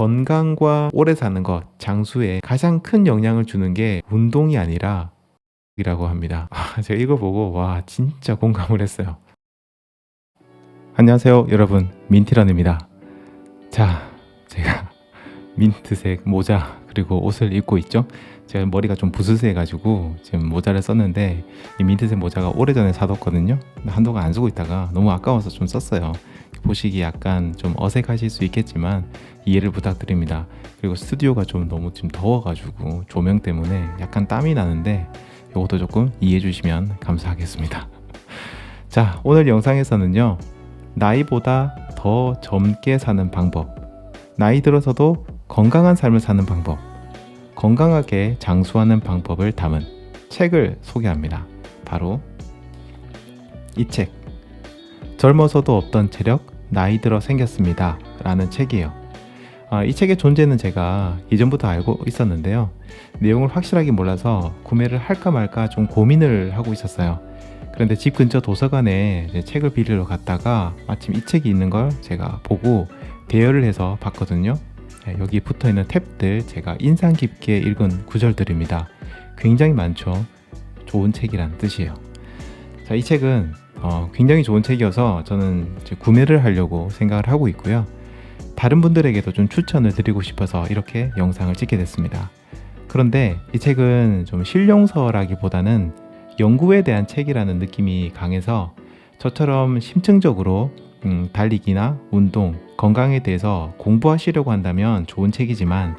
건강과 오래 사는 것, 장수에 가장 큰 영향을 주는 게 운동이 아니라 이라고 합니다. 아, 제가 이거 보고 와 진짜 공감을 했어요. 안녕하세요, 여러분 민티런입니다. 자, 제가 민트색 모자 그리고 옷을 입고 있죠. 제가 머리가 좀 부스스해가지고 지금 모자를 썼는데 이 민트색 모자가 오래전에 사뒀거든요. 한동안 안 쓰고 있다가 너무 아까워서 좀 썼어요. 보시기 약간 좀 어색하실 수 있겠지만 이해를 부탁드립니다. 그리고 스튜디오가 좀 너무 지금 더워가지고 조명 때문에 약간 땀이 나는데 이것도 조금 이해해 주시면 감사하겠습니다. 자, 오늘 영상에서는요. 나이보다 더 젊게 사는 방법. 나이 들어서도 건강한 삶을 사는 방법. 건강하게 장수하는 방법을 담은 책을 소개합니다. 바로 이 책. 젊어서도 없던 체력, 나이 들어 생겼습니다. 라는 책이에요. 아, 이 책의 존재는 제가 이전부터 알고 있었는데요. 내용을 확실하게 몰라서 구매를 할까 말까 좀 고민을 하고 있었어요. 그런데 집 근처 도서관에 책을 빌리러 갔다가 마침 이 책이 있는 걸 제가 보고 대여를 해서 봤거든요. 네, 여기 붙어 있는 탭들 제가 인상 깊게 읽은 구절들입니다. 굉장히 많죠. 좋은 책이란 뜻이에요. 자, 이 책은 어, 굉장히 좋은 책이어서 저는 구매를 하려고 생각을 하고 있고요. 다른 분들에게도 좀 추천을 드리고 싶어서 이렇게 영상을 찍게 됐습니다. 그런데 이 책은 좀 실용서라기보다는 연구에 대한 책이라는 느낌이 강해서 저처럼 심층적으로 음, 달리기나 운동, 건강에 대해서 공부하시려고 한다면 좋은 책이지만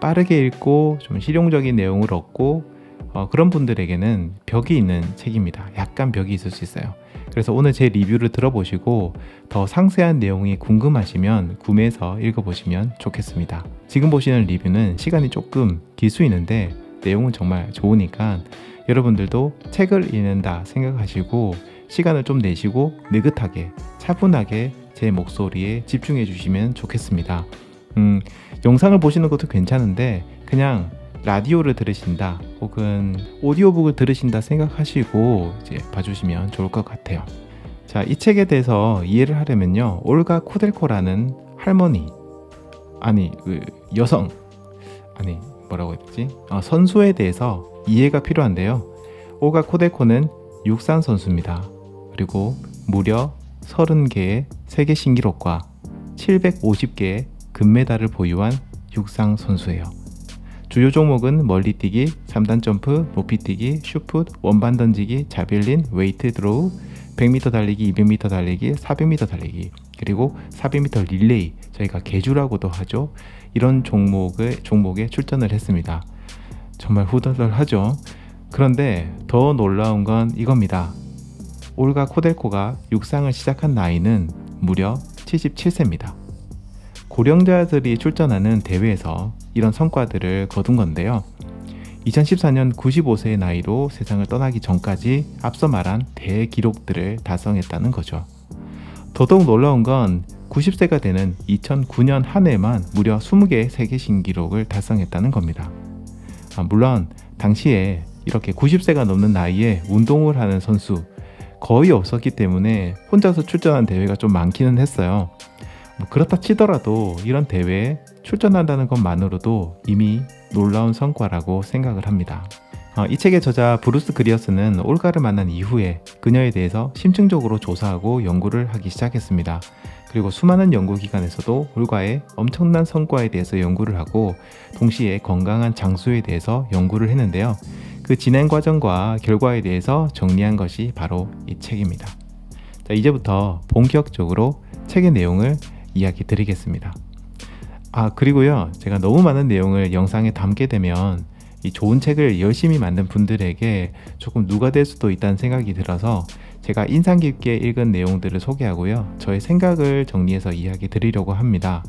빠르게 읽고 좀 실용적인 내용을 얻고 어, 그런 분들에게는 벽이 있는 책입니다. 약간 벽이 있을 수 있어요. 그래서 오늘 제 리뷰를 들어보시고 더 상세한 내용이 궁금하시면 구매해서 읽어보시면 좋겠습니다. 지금 보시는 리뷰는 시간이 조금 길 수 있는데 내용은 정말 좋으니까 여러분들도 책을 읽는다 생각하시고 시간을 좀 내시고 느긋하게 차분하게 제 목소리에 집중해 주시면 좋겠습니다. 음, 영상을 보시는 것도 괜찮은데 그냥 라디오를 들으신다 혹은 오디오북을 들으신다 생각하시고 이제 봐주시면 좋을 것 같아요. 자, 이 책에 대해서 이해를 하려면요. 올가 코델코라는 할머니 아니 그 여성 아니 뭐라고 했지? 어, 선수에 대해서 이해가 필요한데요. 올가 코델코는 육상 선수입니다. 그리고 무려 30개의 세계 신기록과 750개의 금메달을 보유한 육상 선수예요. 주요 종목은 멀리뛰기, 3단 점프, 높이뛰기, 슈풋, 원반 던지기, 자벨린, 웨이트 드로우, 100m 달리기, 200m 달리기, 400m 달리기, 그리고 400m 릴레이, 저희가 개주라고도 하죠. 이런 종목의 종목에 출전을 했습니다. 정말 후덜덜하죠. 그런데 더 놀라운 건 이겁니다. 올가 코델코가 육상을 시작한 나이는 무려 77세입니다. 고령자들이 출전하는 대회에서 이런 성과들을 거둔 건데요. 2014년 95세의 나이로 세상을 떠나기 전까지 앞서 말한 대기록들을 달성했다는 거죠. 더더욱 놀라운 건 90세가 되는 2009년 한 해만 무려 20개의 세계 신기록을 달성했다는 겁니다. 아, 물론 당시에 이렇게 90세가 넘는 나이에 운동을 하는 선수 거의 없었기 때문에 혼자서 출전한 대회가 좀 많기는 했어요. 뭐 그렇다 치더라도 이런 대회에 출전한다는 것만으로도 이미 놀라운 성과라고 생각을 합니다. 어, 이 책의 저자 브루스 그리어스는 올가를 만난 이후에 그녀에 대해서 심층적으로 조사하고 연구를 하기 시작했습니다. 그리고 수많은 연구기관에서도 올가의 엄청난 성과에 대해서 연구를 하고 동시에 건강한 장수에 대해서 연구를 했는데요. 그 진행 과정과 결과에 대해서 정리한 것이 바로 이 책입니다. 자, 이제부터 본격적으로 책의 내용을 이야기 드리겠습니다. 아, 그리고요. 제가 너무 많은 내용을 영상에 담게 되면 이 좋은 책을 열심히 만든 분들에게 조금 누가 될 수도 있다는 생각이 들어서 제가 인상 깊게 읽은 내용들을 소개하고요. 저의 생각을 정리해서 이야기 드리려고 합니다.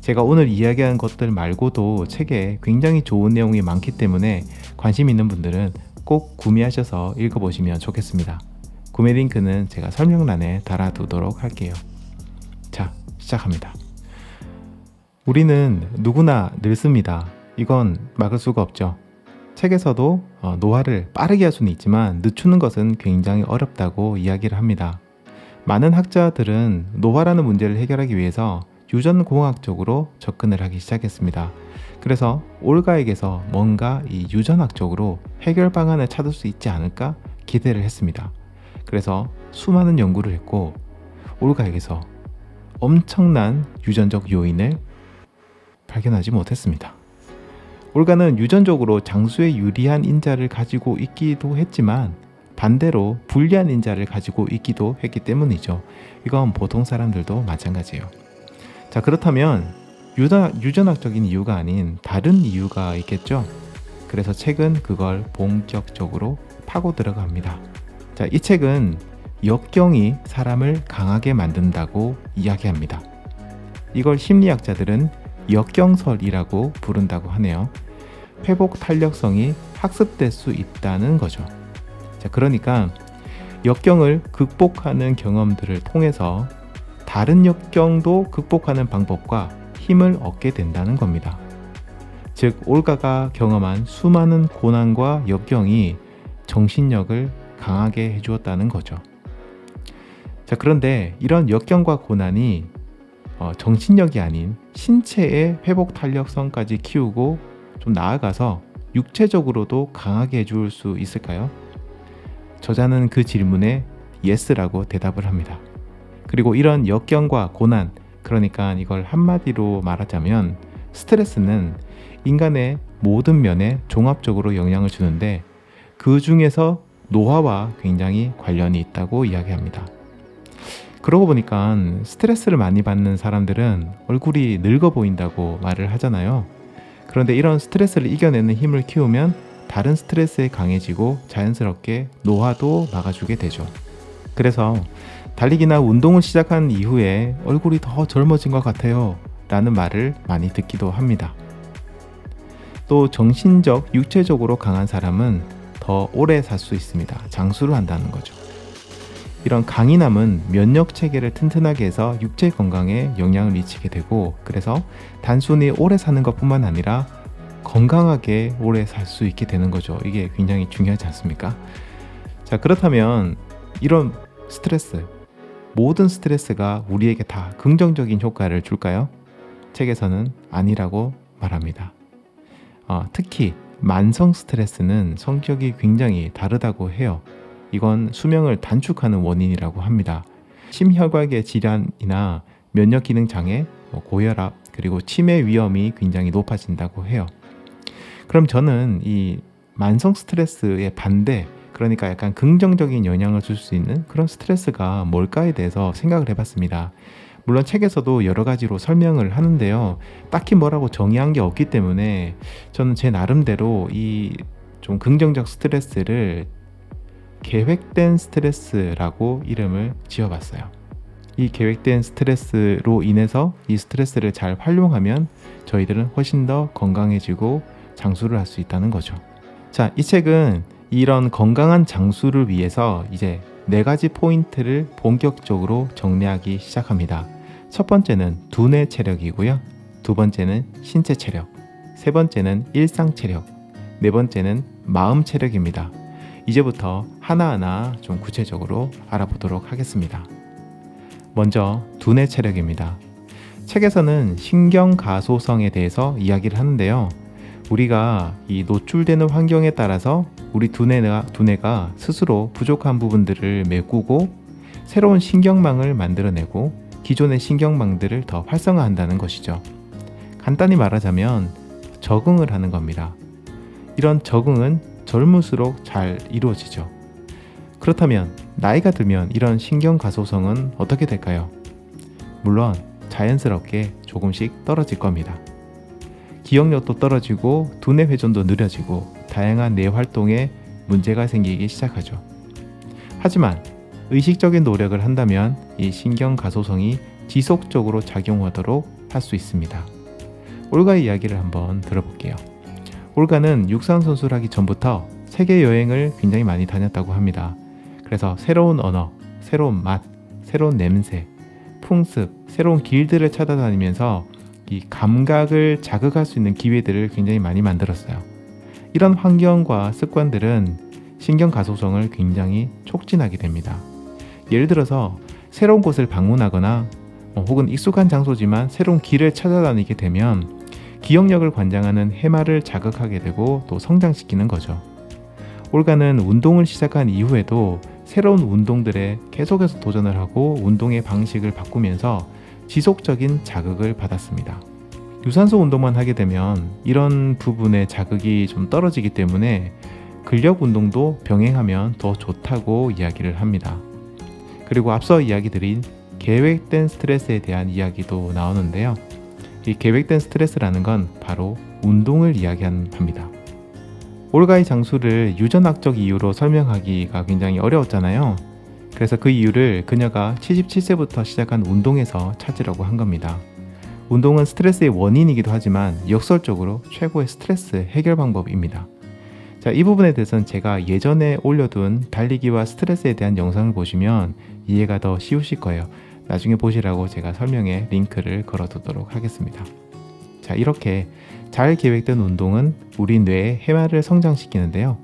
제가 오늘 이야기한 것들 말고도 책에 굉장히 좋은 내용이 많기 때문에 관심 있는 분들은 꼭 구매하셔서 읽어보시면 좋겠습니다. 구매 링크는 제가 설명란에 달아두도록 할게요. 자, 시작합니다. 우리는 누구나 늙습니다. 이건 막을 수가 없죠. 책에서도 어, 노화를 빠르게 할 수는 있지만 늦추는 것은 굉장히 어렵다고 이야기를 합니다. 많은 학자들은 노화라는 문제를 해결하기 위해서 유전공학적으로 접근을 하기 시작했습니다. 그래서 올가에게서 뭔가 이 유전학적으로 해결 방안을 찾을 수 있지 않을까 기대를 했습니다. 그래서 수많은 연구를 했고 올가에게서 엄청난 유전적 요인을 발견하지 못했습니다. 올가는 유전적으로 장수에 유리한 인자를 가지고 있기도 했지만 반대로 불리한 인자를 가지고 있기도 했기 때문이죠. 이건 보통 사람들도 마찬가지예요. 자, 그렇다면 유전, 유전학적인 이유가 아닌 다른 이유가 있겠죠? 그래서 책은 그걸 본격적으로 파고 들어갑니다. 자, 이 책은 역경이 사람을 강하게 만든다고 이야기합니다. 이걸 심리학자들은 역경설이라고 부른다고 하네요. 회복 탄력성이 학습될 수 있다는 거죠. 자, 그러니까 역경을 극복하는 경험들을 통해서 다른 역경도 극복하는 방법과 힘을 얻게 된다는 겁니다. 즉, 올가가 경험한 수많은 고난과 역경이 정신력을 강하게 해주었다는 거죠. 자, 그런데 이런 역경과 고난이 어, 정신력이 아닌 신체의 회복 탄력성까지 키우고 좀 나아가서 육체적으로도 강하게 해줄 수 있을까요? 저자는 그 질문에 예스라고 대답을 합니다. 그리고 이런 역경과 고난, 그러니까 이걸 한마디로 말하자면 스트레스는 인간의 모든 면에 종합적으로 영향을 주는데 그 중에서 노화와 굉장히 관련이 있다고 이야기합니다. 그러고 보니까 스트레스를 많이 받는 사람들은 얼굴이 늙어 보인다고 말을 하잖아요. 그런데 이런 스트레스를 이겨내는 힘을 키우면 다른 스트레스에 강해지고 자연스럽게 노화도 막아주게 되죠. 그래서 달리기나 운동을 시작한 이후에 얼굴이 더 젊어진 것 같아요. 라는 말을 많이 듣기도 합니다. 또 정신적, 육체적으로 강한 사람은 더 오래 살 수 있습니다. 장수를 한다는 거죠. 이런 강인함은 면역 체계를 튼튼하게 해서 육체 건강에 영향을 미치게 되고 그래서 단순히 오래 사는 것뿐만 아니라 건강하게 오래 살 수 있게 되는 거죠. 이게 굉장히 중요하지 않습니까? 자, 그렇다면 이런 스트레스, 모든 스트레스가 우리에게 다 긍정적인 효과를 줄까요? 책에서는 아니라고 말합니다. 어, 특히 만성 스트레스는 성격이 굉장히 다르다고 해요. 이건 수명을 단축하는 원인이라고 합니다. 심혈관계 질환이나 면역 기능 장애, 뭐 고혈압, 그리고 치매 위험이 굉장히 높아진다고 해요. 그럼 저는 이 만성 스트레스의 반대, 그러니까 약간 긍정적인 영향을 줄 수 있는 그런 스트레스가 뭘까에 대해서 생각을 해봤습니다. 물론 책에서도 여러 가지로 설명을 하는데요. 딱히 뭐라고 정의한 게 없기 때문에 저는 제 나름대로 이 좀 긍정적 스트레스를 계획된 스트레스라고 이름을 지어봤어요. 이 계획된 스트레스로 인해서 이 스트레스를 잘 활용하면 저희들은 훨씬 더 건강해지고 장수를 할 수 있다는 거죠. 자, 이 책은 이런 건강한 장수를 위해서 이제 네 가지 포인트를 본격적으로 정리하기 시작합니다. 첫 번째는 두뇌 체력이고요. 두 번째는 신체 체력. 세 번째는 일상 체력. 네 번째는 마음 체력입니다. 이제부터 하나하나 좀 구체적으로 알아보도록 하겠습니다. 먼저 두뇌 체력입니다. 책에서는 신경 가소성에 대해서 이야기를 하는데요. 우리가 이 노출되는 환경에 따라서 우리 두뇌가, 두뇌가 스스로 부족한 부분들을 메꾸고 새로운 신경망을 만들어내고 기존의 신경망들을 더 활성화한다는 것이죠. 간단히 말하자면 적응을 하는 겁니다. 이런 적응은 젊을수록 잘 이루어지죠. 그렇다면 나이가 들면 이런 신경 가소성은 어떻게 될까요? 물론 자연스럽게 조금씩 떨어질 겁니다. 기억력도 떨어지고 두뇌 회전도 느려지고 다양한 뇌 활동에 문제가 생기기 시작하죠. 하지만 의식적인 노력을 한다면 이 신경 가소성이 지속적으로 작용하도록 할 수 있습니다. 올가의 이야기를 한번 들어볼게요. 올가는 육상 선수를 하기 전부터 세계 여행을 굉장히 많이 다녔다고 합니다. 그래서 새로운 언어, 새로운 맛, 새로운 냄새, 풍습, 새로운 길들을 찾아다니면서 이 감각을 자극할 수 있는 기회들을 굉장히 많이 만들었어요. 이런 환경과 습관들은 신경 가소성을 굉장히 촉진하게 됩니다. 예를 들어서 새로운 곳을 방문하거나 어, 혹은 익숙한 장소지만 새로운 길을 찾아다니게 되면 기억력을 관장하는 해마를 자극하게 되고 또 성장시키는 거죠. 올가는 운동을 시작한 이후에도 새로운 운동들에 계속해서 도전을 하고 운동의 방식을 바꾸면서 지속적인 자극을 받았습니다. 유산소 운동만 하게 되면 이런 부분의 자극이 좀 떨어지기 때문에 근력 운동도 병행하면 더 좋다고 이야기를 합니다. 그리고 앞서 이야기 드린 계획된 스트레스에 대한 이야기도 나오는데요. 이 계획된 스트레스라는 건 바로 운동을 이야기합니다. 올가의 장수를 유전학적 이유로 설명하기가 굉장히 어려웠잖아요. 그래서 그 이유를 그녀가 77세부터 시작한 운동에서 찾으려고 한 겁니다. 운동은 스트레스의 원인이기도 하지만 역설적으로 최고의 스트레스 해결 방법입니다. 자, 이 부분에 대해서는 제가 예전에 올려둔 달리기와 스트레스에 대한 영상을 보시면 이해가 더 쉬우실 거예요. 나중에 보시라고 제가 설명에 링크를 걸어두도록 하겠습니다. 자, 이렇게 잘 계획된 운동은 우리 뇌의 해마를 성장시키는데요.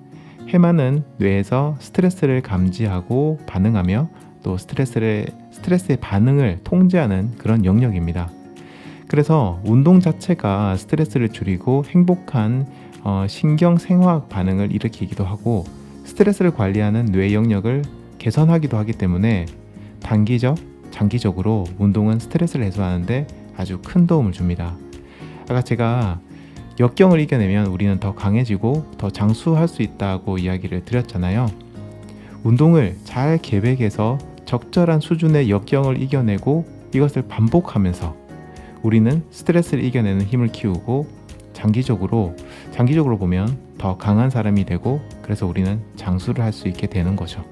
해마는 뇌에서 스트레스를 감지하고 반응하며 또 스트레스를 스트레스의 반응을 통제하는 그런 영역입니다. 그래서 운동 자체가 스트레스를 줄이고 행복한 어, 신경 생화학 반응을 일으키기도 하고 스트레스를 관리하는 뇌 영역을 개선하기도 하기 때문에 단기적, 장기적으로 운동은 스트레스를 해소하는데 아주 큰 도움을 줍니다. 아까 제가 역경을 이겨내면 우리는 더 강해지고 더 장수할 수 있다고 이야기를 드렸잖아요. 운동을 잘 계획해서 적절한 수준의 역경을 이겨내고 이것을 반복하면서 우리는 스트레스를 이겨내는 힘을 키우고 장기적으로 장기적으로 보면 더 강한 사람이 되고 그래서 우리는 장수를 할 수 있게 되는 거죠.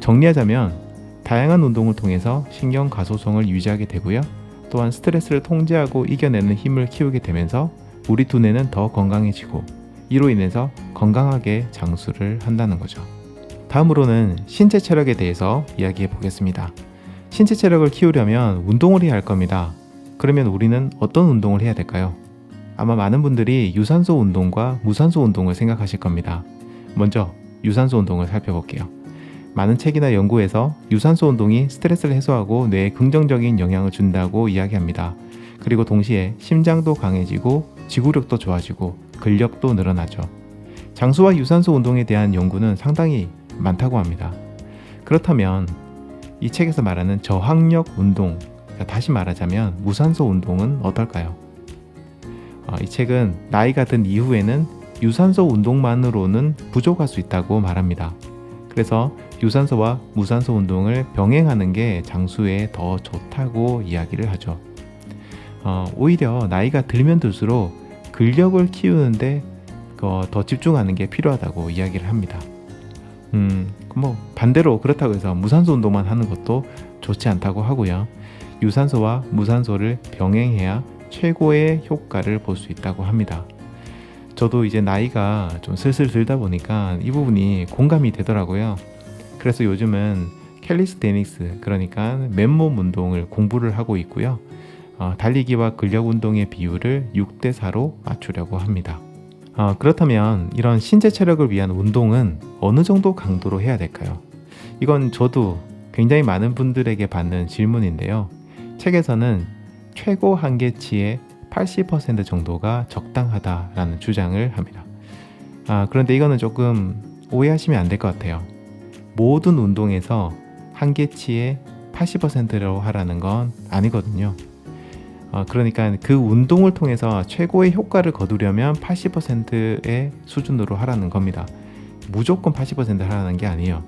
정리하자면 다양한 운동을 통해서 신경 가소성을 유지하게 되고요. 또한 스트레스를 통제하고 이겨내는 힘을 키우게 되면서 우리 두뇌는 더 건강해지고 이로 인해서 건강하게 장수를 한다는 거죠. 다음으로는 신체 체력에 대해서 이야기해 보겠습니다. 신체 체력을 키우려면 운동을 해야 할 겁니다. 그러면 우리는 어떤 운동을 해야 될까요? 아마 많은 분들이 유산소 운동과 무산소 운동을 생각하실 겁니다. 먼저 유산소 운동을 살펴볼게요. 많은 책이나 연구에서 유산소 운동이 스트레스를 해소하고 뇌에 긍정적인 영향을 준다고 이야기합니다. 그리고 동시에 심장도 강해지고 지구력도 좋아지고 근력도 늘어나죠. 장수와 유산소 운동에 대한 연구는 상당히 많다고 합니다. 그렇다면 이 책에서 말하는 저항력 운동, 그러니까 다시 말하자면 무산소 운동은 어떨까요? 어, 이 책은 나이가 든 이후에는 유산소 운동만으로는 부족할 수 있다고 말합니다. 그래서 유산소와 무산소 운동을 병행하는 게 장수에 더 좋다고 이야기를 하죠. 어, 오히려 나이가 들면 들수록 근력을 키우는데 어, 더 집중하는 게 필요하다고 이야기를 합니다. 음, 뭐 반대로 그렇다고 해서 무산소 운동만 하는 것도 좋지 않다고 하고요. 유산소와 무산소를 병행해야 최고의 효과를 볼 수 있다고 합니다. 저도 이제 나이가 좀 슬슬 들다 보니까 이 부분이 공감이 되더라고요. 그래서 요즘은 캘리스테닉스 그러니까 맨몸 운동을 공부를 하고 있고요. 어, 달리기와 근력 운동의 비율을 6대 4로 맞추려고 합니다. 어, 그렇다면 이런 신체 체력을 위한 운동은 어느 정도 강도로 해야 될까요? 이건 저도 굉장히 많은 분들에게 받는 질문인데요. 책에서는 최고 한계치의 80% 정도가 적당하다라는 주장을 합니다. 아, 그런데 이거는 조금 오해하시면 안 될 것 같아요. 모든 운동에서 한계치의 80%로 하라는 건 아니거든요. 어, 그러니까 그 운동을 통해서 최고의 효과를 거두려면 80%의 수준으로 하라는 겁니다. 무조건 80% 하라는 게 아니에요.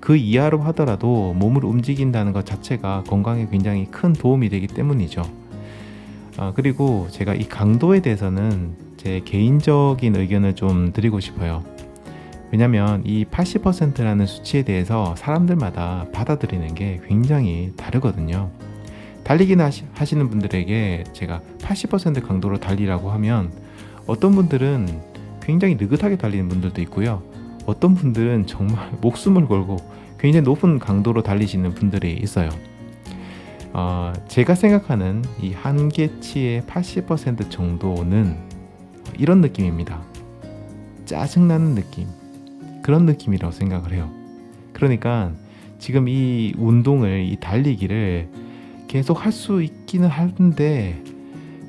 그 이하로 하더라도 몸을 움직인다는 것 자체가 건강에 굉장히 큰 도움이 되기 때문이죠. 아, 그리고 제가 이 강도에 대해서는 제 개인적인 의견을 좀 드리고 싶어요. 왜냐면 이 80%라는 수치에 대해서 사람들마다 받아들이는 게 굉장히 다르거든요. 달리기나 하시는 분들에게 제가 80% 강도로 달리라고 하면 어떤 분들은 굉장히 느긋하게 달리는 분들도 있고요. 어떤 분들은 정말 목숨을 걸고 굉장히 높은 강도로 달리시는 분들이 있어요. 어, 제가 생각하는 이 한계치의 80% 정도는 이런 느낌입니다. 짜증나는 느낌. 그런 느낌이라고 생각을 해요. 그러니까 지금 이 운동을, 이 달리기를 계속 할 수 있기는 한데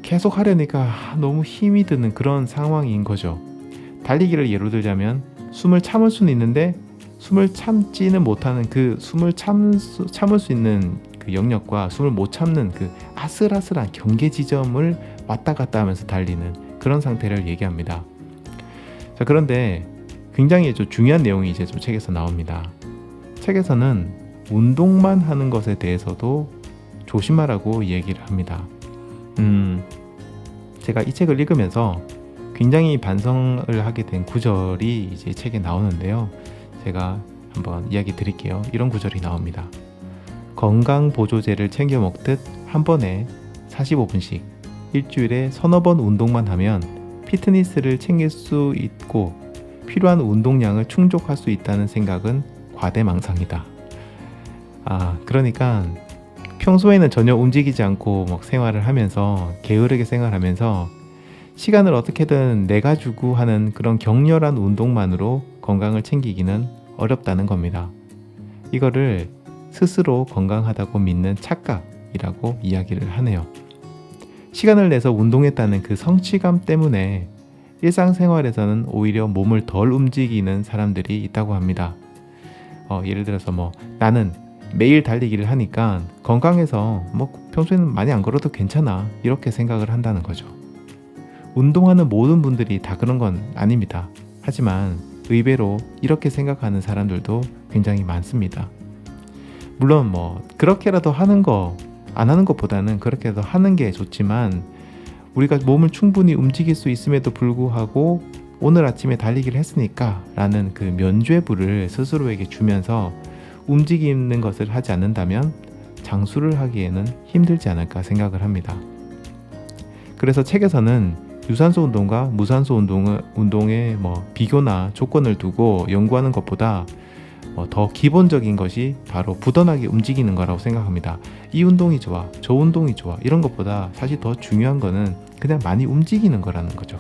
계속 하려니까 너무 힘이 드는 그런 상황인 거죠. 달리기를 예로 들자면 숨을 참을 수는 있는데 숨을 참지는 못하는 그 숨을 참, 참을 수 있는 그 영역과 숨을 못 참는 그 아슬아슬한 경계 지점을 왔다 갔다 하면서 달리는 그런 상태를 얘기합니다. 자, 그런데 굉장히 좀 중요한 내용이 이제 좀 책에서 나옵니다. 책에서는 운동만 하는 것에 대해서도 조심하라고 얘기를 합니다. 음, 제가 이 책을 읽으면서 굉장히 반성을 하게 된 구절이 이제 책에 나오는데요. 제가 한번 이야기 드릴게요. 이런 구절이 나옵니다. 건강 보조제를 챙겨 먹듯 한 번에 45분씩 일주일에 서너 번 운동만 하면 피트니스를 챙길 수 있고 필요한 운동량을 충족할 수 있다는 생각은 과대망상이다. 아, 그러니까 평소에는 전혀 움직이지 않고 막 생활을 하면서 게으르게 생활하면서 시간을 어떻게든 내 가지고 하는 그런 격렬한 운동만으로 건강을 챙기기는 어렵다는 겁니다. 이거를 스스로 건강하다고 믿는 착각이라고 이야기를 하네요. 시간을 내서 운동했다는 그 성취감 때문에 일상생활에서는 오히려 몸을 덜 움직이는 사람들이 있다고 합니다. 어, 예를 들어서 뭐 나는 매일 달리기를 하니까 건강해서 뭐 평소에는 많이 안 걸어도 괜찮아 이렇게 생각을 한다는 거죠. 운동하는 모든 분들이 다 그런 건 아닙니다. 하지만 의외로 이렇게 생각하는 사람들도 굉장히 많습니다. 물론 뭐 그렇게라도 하는 거 안 하는 것보다는 그렇게라도 하는 게 좋지만 우리가 몸을 충분히 움직일 수 있음에도 불구하고 오늘 아침에 달리기를 했으니까 라는 그 면죄부를 스스로에게 주면서 움직이는 것을 하지 않는다면 장수를 하기에는 힘들지 않을까 생각을 합니다. 그래서 책에서는 유산소 운동과 무산소 운동의 뭐 비교나 조건을 두고 연구하는 것보다 뭐 더 기본적인 것이 바로 부단하게 움직이는 거라고 생각합니다. 이 운동이 좋아, 저 운동이 좋아 이런 것보다 사실 더 중요한 거는 그냥 많이 움직이는 거라는 거죠.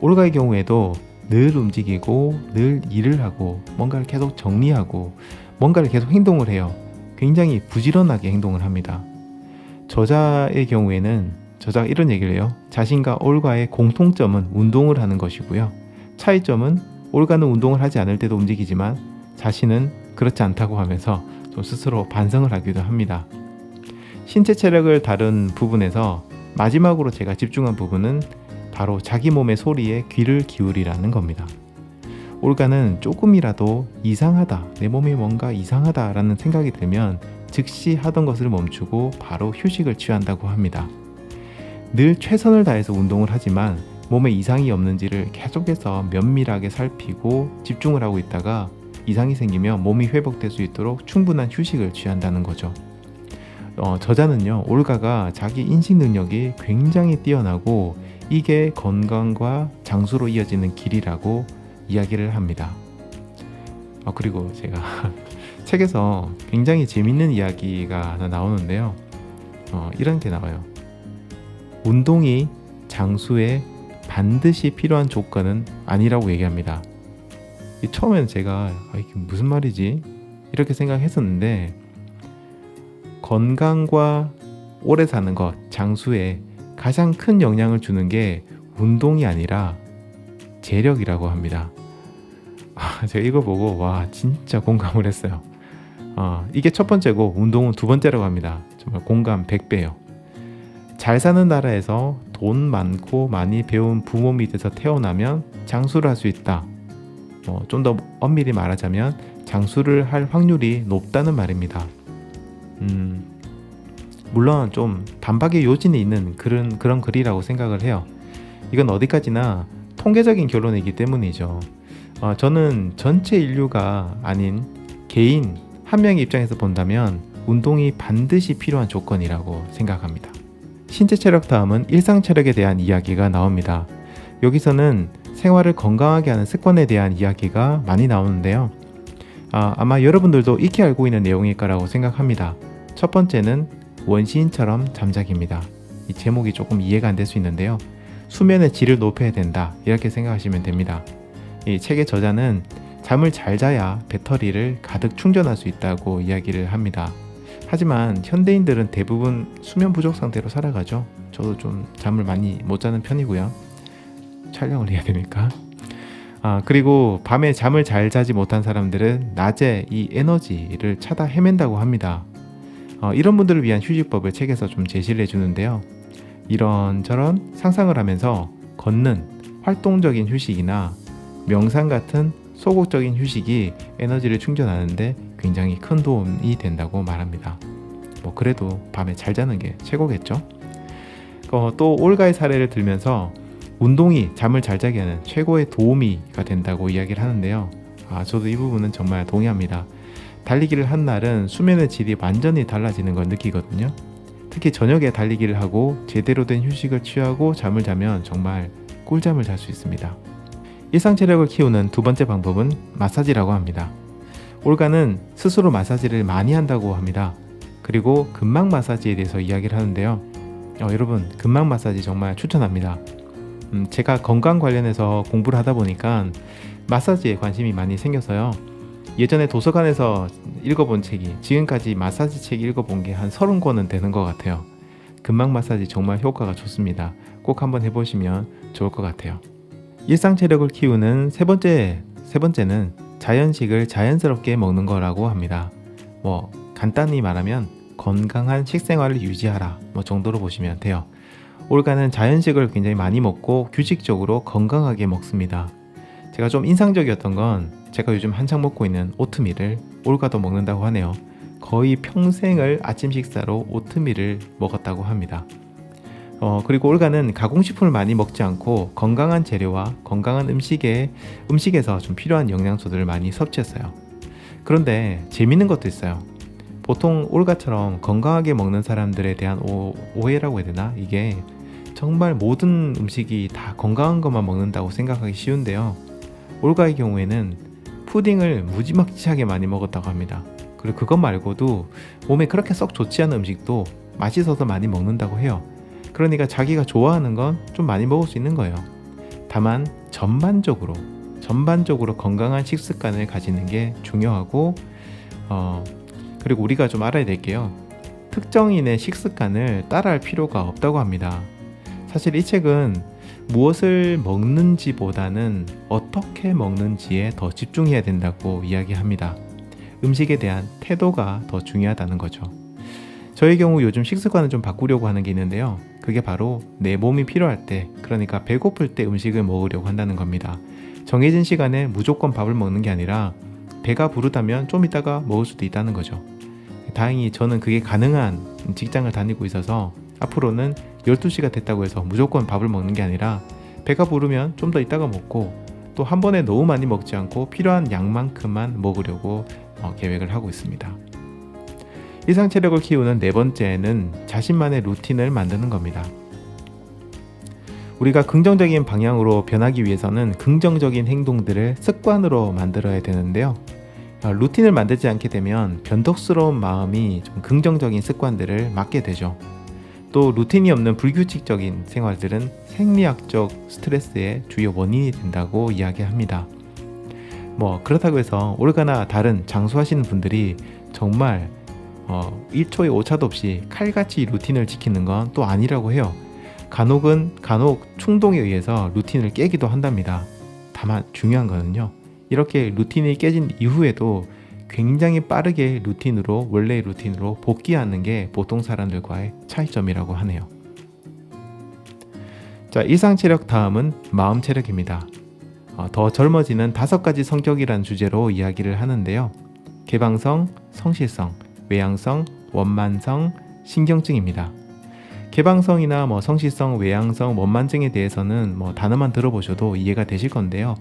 올가의 경우에도 늘 움직이고 늘 일을 하고 뭔가를 계속 정리하고 뭔가를 계속 행동을 해요. 굉장히 부지런하게 행동을 합니다. 저자의 경우에는 저자가 이런 얘기를 해요. 자신과 올가의 공통점은 운동을 하는 것이고요. 차이점은 올가는 운동을 하지 않을 때도 움직이지만 자신은 그렇지 않다고 하면서 좀 스스로 반성을 하기도 합니다. 신체 체력을 다룬 부분에서 마지막으로 제가 집중한 부분은 바로 자기 몸의 소리에 귀를 기울이라는 겁니다. 올가는 조금이라도 이상하다, 내 몸이 뭔가 이상하다라는 생각이 들면 즉시 하던 것을 멈추고 바로 휴식을 취한다고 합니다. 늘 최선을 다해서 운동을 하지만 몸에 이상이 없는지를 계속해서 면밀하게 살피고 집중을 하고 있다가 이상이 생기면 몸이 회복될 수 있도록 충분한 휴식을 취한다는 거죠. 어, 저자는요, 올가가 자기 인식 능력이 굉장히 뛰어나고 이게 건강과 장수로 이어지는 길이라고 이야기를 합니다. 어, 그리고 제가 책에서 굉장히 재밌는 이야기가 하나 나오는데요. 어, 이런 게 나와요. 운동이 장수에 반드시 필요한 조건은 아니라고 얘기합니다. 처음에는 제가 아, 이게 무슨 말이지? 이렇게 생각했었는데 건강과 오래 사는 것, 장수에 가장 큰 영향을 주는 게 운동이 아니라 재력이라고 합니다. 아, 제가 이거 보고 와 진짜 공감을 했어요. 어, 이게 첫 번째고 운동은 두 번째라고 합니다. 정말 공감 100배요. 잘 사는 나라에서 돈 많고 많이 배운 부모 밑에서 태어나면 장수를 할 수 있다. 뭐 좀더 엄밀히 말하자면 장수를 할 확률이 높다는 말입니다. 음, 물론 좀 반박의 요진이 있는 그런 그런 글이라고 생각을 해요. 이건 어디까지나 통계적인 결론이기 때문이죠. 어, 저는 전체 인류가 아닌 개인 한 명의 입장에서 본다면 운동이 반드시 필요한 조건이라고 생각합니다. 신체 체력 다음은 일상 체력에 대한 이야기가 나옵니다. 여기서는 생활을 건강하게 하는 습관에 대한 이야기가 많이 나오는데요. 아, 마 여러분들도 익히 알고 있는 내용일 거라고 생각합니다. 첫 번째는 원시인처럼 잠자기입니다. 이 제목이 조금 이해가 안 될 수 있는데요. 수면의 질을 높여야 된다. 이렇게 생각하시면 됩니다. 이 책의 저자는 잠을 잘 자야 배터리를 가득 충전할 수 있다고 이야기를 합니다. 하지만 현대인들은 대부분 수면 부족 상태로 살아가죠. 저도 좀 잠을 많이 못 자는 편이고요. 촬영을 해야 되니까. 아, 그리고 밤에 잠을 잘 자지 못한 사람들은 낮에 이 에너지를 찾아 헤맨다고 합니다. 어, 이런 분들을 위한 휴식법을 책에서 좀 제시를 해주는데요. 이런저런 상상을 하면서 걷는 활동적인 휴식이나 명상 같은 소극적인 휴식이 에너지를 충전하는데 굉장히 큰 도움이 된다고 말합니다. 뭐 그래도 밤에 잘 자는 게 최고겠죠. 어, 또 올가의 사례를 들면서 운동이 잠을 잘 자게 하는 최고의 도우미가 된다고 이야기를 하는데요. 아, 저도 이 부분은 정말 동의합니다. 달리기를 한 날은 수면의 질이 완전히 달라지는 걸 느끼거든요. 특히 저녁에 달리기를 하고 제대로 된 휴식을 취하고 잠을 자면 정말 꿀잠을 잘 수 있습니다. 일상 체력을 키우는 두 번째 방법은 마사지라고 합니다. 올가는 스스로 마사지를 많이 한다고 합니다. 그리고 근막 마사지에 대해서 이야기를 하는데요. 어, 여러분, 근막 마사지 정말 추천합니다. 음, 제가 건강 관련해서 공부를 하다 보니까 마사지에 관심이 많이 생겨서요. 예전에 도서관에서 읽어본 책이 지금까지 마사지 책 읽어본 게 한 30권은 되는 것 같아요. 근막 마사지 정말 효과가 좋습니다. 꼭 한번 해보시면 좋을 것 같아요. 일상 체력을 키우는 세 번째 세 번째는 자연식을 자연스럽게 먹는 거라고 합니다. 뭐 간단히 말하면 건강한 식생활을 유지하라 뭐 정도로 보시면 돼요. 올가는 자연식을 굉장히 많이 먹고 규칙적으로 건강하게 먹습니다. 제가 좀 인상적이었던 건 제가 요즘 한창 먹고 있는 오트밀을 올가도 먹는다고 하네요. 거의 평생을 아침 식사로 오트밀을 먹었다고 합니다. 어, 그리고 올가는 가공식품을 많이 먹지 않고 건강한 재료와 건강한 음식에 음식에서 좀 필요한 영양소들을 많이 섭취했어요. 그런데 재밌는 것도 있어요. 보통 올가처럼 건강하게 먹는 사람들에 대한 오, 오해라고 해야 되나? 이게 정말 모든 음식이 다 건강한 것만 먹는다고 생각하기 쉬운데요. 올가의 경우에는 푸딩을 무지막지하게 많이 먹었다고 합니다. 그리고 그것 말고도 몸에 그렇게 썩 좋지 않은 음식도 맛있어서 많이 먹는다고 해요. 그러니까 자기가 좋아하는 건 좀 많이 먹을 수 있는 거예요. 다만 전반적으로 전반적으로 건강한 식습관을 가지는 게 중요하고 어 그리고 우리가 좀 알아야 될 게요. 특정인의 식습관을 따라할 필요가 없다고 합니다. 사실 이 책은 무엇을 먹는지보다는 어떻게 먹는지에 더 집중해야 된다고 이야기합니다. 음식에 대한 태도가 더 중요하다는 거죠. 저의 경우 요즘 식습관을 좀 바꾸려고 하는 게 있는데요. 그게 바로 내 몸이 필요할 때, 그러니까 배고플 때 음식을 먹으려고 한다는 겁니다. 정해진 시간에 무조건 밥을 먹는 게 아니라 배가 부르다면 좀 이따가 먹을 수도 있다는 거죠. 다행히 저는 그게 가능한 직장을 다니고 있어서 앞으로는 12시가 됐다고 해서 무조건 밥을 먹는 게 아니라 배가 부르면 좀 더 이따가 먹고 또 한 번에 너무 많이 먹지 않고 필요한 양만큼만 먹으려고 어, 계획을 하고 있습니다. 일상 체력을 키우는 네 번째는 자신만의 루틴을 만드는 겁니다. 우리가 긍정적인 방향으로 변하기 위해서는 긍정적인 행동들을 습관으로 만들어야 되는데요. 어, 루틴을 만들지 않게 되면 변덕스러운 마음이 좀 긍정적인 습관들을 막게 되죠. 또 루틴이 없는 불규칙적인 생활들은 생리학적 스트레스의 주요 원인이 된다고 이야기합니다. 뭐 그렇다고 해서 올가나 다른 장수하시는 분들이 정말 어, 1초의 오차도 없이 칼같이 루틴을 지키는 건 또 아니라고 해요. 간혹은 간혹 충동에 의해서 루틴을 깨기도 한답니다. 다만 중요한 거는요. 이렇게 루틴이 깨진 이후에도 굉장히 빠르게 루틴으로 원래의 루틴으로 복귀하는 게 보통 사람들과의 차이점이라고 하네요. 자, 일상 체력 다음은 마음 체력입니다. 어, 더 젊어지는 다섯 가지 성격이라는 주제로 이야기를 하는데요. 개방성, 성실성, 외향성, 원만성, 신경증입니다. 개방성이나 뭐 성실성, 외향성, 원만증에 대해서는 뭐 단어만 들어보셔도 이해가 되실 건데요.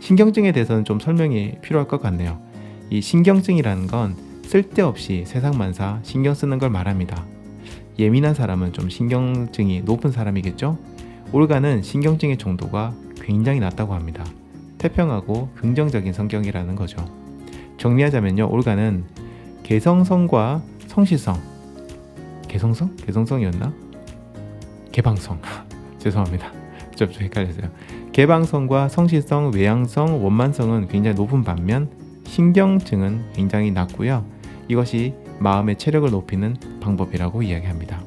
신경증에 대해서는 좀 설명이 필요할 것 같네요. 이 신경증이라는 건 쓸데없이 세상만사 신경 쓰는 걸 말합니다. 예민한 사람은 좀 신경증이 높은 사람이겠죠? 올가는 신경증의 정도가 굉장히 낮다고 합니다. 태평하고 긍정적인 성격이라는 거죠. 정리하자면요, 올가는 개성성과 성실성, 개성성? 개성성이었나? 개방성. 죄송합니다. 좀, 좀 헷갈렸어요. 개방성과 성실성, 외향성, 원만성은 굉장히 높은 반면 신경증은 굉장히 낮고요. 이것이 마음의 체력을 높이는 방법이라고 이야기합니다.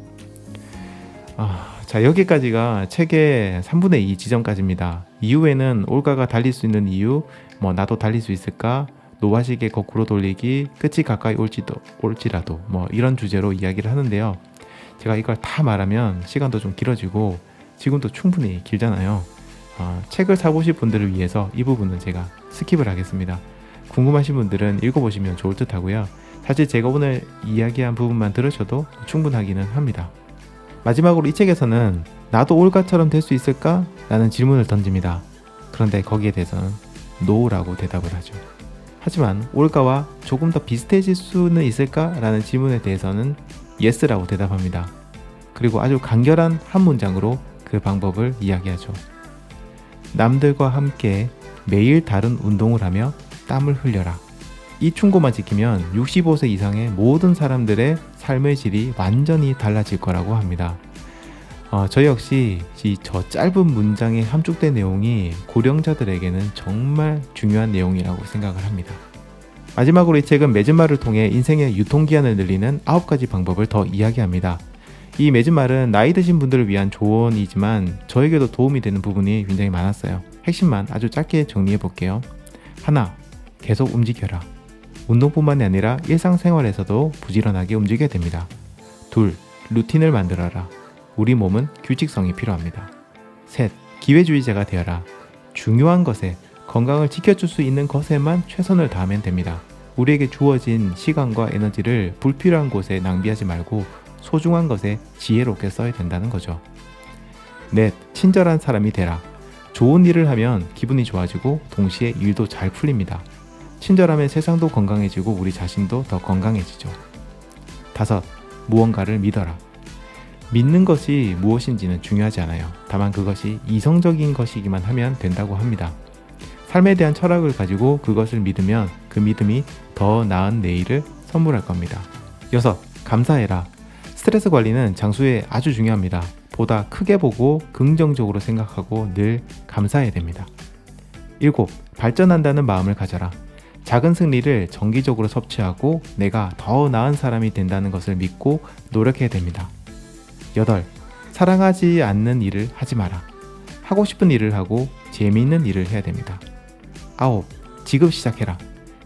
아, 자 여기까지가 책의 3분의 2 지점까지입니다. 이후에는 올가가 달릴 수 있는 이유, 뭐 나도 달릴 수 있을까, 노화시계 거꾸로 돌리기, 끝이 가까이 올지도 올지라도 뭐 이런 주제로 이야기를 하는데요. 제가 이걸 다 말하면 시간도 좀 길어지고 지금도 충분히 길잖아요. 어, 책을 사보실 분들을 위해서 이 부분은 제가 스킵을 하겠습니다. 궁금하신 분들은 읽어보시면 좋을 듯 하고요. 사실 제가 오늘 이야기한 부분만 들으셔도 충분하기는 합니다. 마지막으로 이 책에서는 나도 올가처럼 될 수 있을까? 라는 질문을 던집니다. 그런데 거기에 대해서는 노라고 대답을 하죠. 하지만 올가와 조금 더 비슷해질 수는 있을까? 라는 질문에 대해서는 yes라고 대답합니다. 그리고 아주 간결한 한 문장으로 그 방법을 이야기하죠. 남들과 함께 매일 다른 운동을 하며 땀을 흘려라. 이 충고만 지키면 65세 이상의 모든 사람들의 삶의 질이 완전히 달라질 거라고 합니다. 어, 저 역시 이 저 짧은 문장에 함축된 내용이 고령자들에게는 정말 중요한 내용이라고 생각을 합니다. 마지막으로 이 책은 맺은 말을 통해 인생의 유통기한을 늘리는 9가지 방법을 더 이야기합니다. 이 맺은 말은 나이 드신 분들을 위한 조언이지만 저에게도 도움이 되는 부분이 굉장히 많았어요. 핵심만 아주 짧게 정리해 볼게요. 하나, 계속 움직여라. 운동뿐만이 아니라 일상생활에서도 부지런하게 움직여야 됩니다. 둘, 루틴을 만들어라. 우리 몸은 규칙성이 필요합니다. 셋, 기회주의자가 되어라. 중요한 것에 건강을 지켜줄 수 있는 것에만 최선을 다하면 됩니다. 우리에게 주어진 시간과 에너지를 불필요한 곳에 낭비하지 말고 소중한 것에 지혜롭게 써야 된다는 거죠. 넷, 친절한 사람이 되라. 좋은 일을 하면 기분이 좋아지고 동시에 일도 잘 풀립니다. 친절하면 세상도 건강해지고 우리 자신도 더 건강해지죠. 다섯, 무언가를 믿어라. 믿는 것이 무엇인지는 중요하지 않아요. 다만 그것이 이성적인 것이기만 하면 된다고 합니다. 삶에 대한 철학을 가지고 그것을 믿으면 그 믿음이 더 나은 내일을 선물할 겁니다. 여섯, 감사해라. 스트레스 관리는 장수에 아주 중요합니다. 보다 크게 보고 긍정적으로 생각하고 늘 감사해야 됩니다. 일곱, 발전한다는 마음을 가져라. 작은 승리를 정기적으로 섭취하고 내가 더 나은 사람이 된다는 것을 믿고 노력해야 됩니다. 여덟, 사랑하지 않는 일을 하지 마라. 하고 싶은 일을 하고 재미있는 일을 해야 됩니다. 아홉, 지금 시작해라.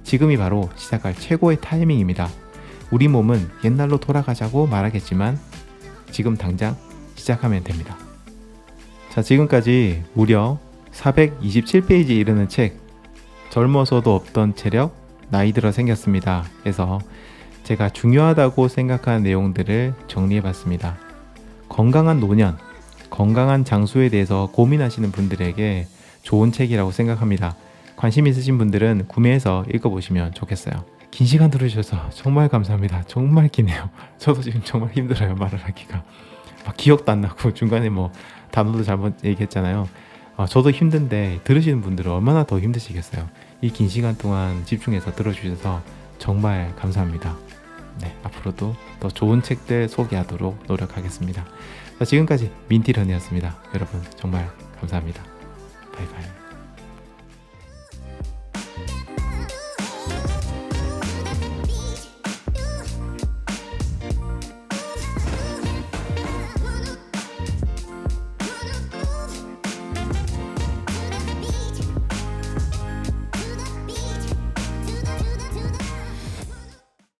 지금이 바로 시작할 최고의 타이밍입니다. 우리 몸은 옛날로 돌아가자고 말하겠지만 지금 당장 시작하면 됩니다. 자, 지금까지 무려 427페이지 이르는 책 젊어서도 없던 체력 나이 들어 생겼습니다. 해서 제가 중요하다고 생각하는 내용들을 정리해 봤습니다. 건강한 노년, 건강한 장수에 대해서 고민하시는 분들에게 좋은 책이라고 생각합니다. 관심 있으신 분들은 구매해서 읽어보시면 좋겠어요. 긴 시간 들으셔서 정말 감사합니다. 정말 기네요. 저도 지금 정말 힘들어요. 말을 하기가. 막 기억도 안 나고 중간에 뭐 단어도 잘못 얘기했잖아요. 어, 저도 힘든데 들으시는 분들은 얼마나 더 힘드시겠어요. 이 긴 시간 동안 집중해서 들어주셔서 정말 감사합니다. 네, 앞으로도 더 좋은 책들 소개하도록 노력하겠습니다. 자, 지금까지 민티런이었습니다. 여러분 정말 감사합니다. 바이바이.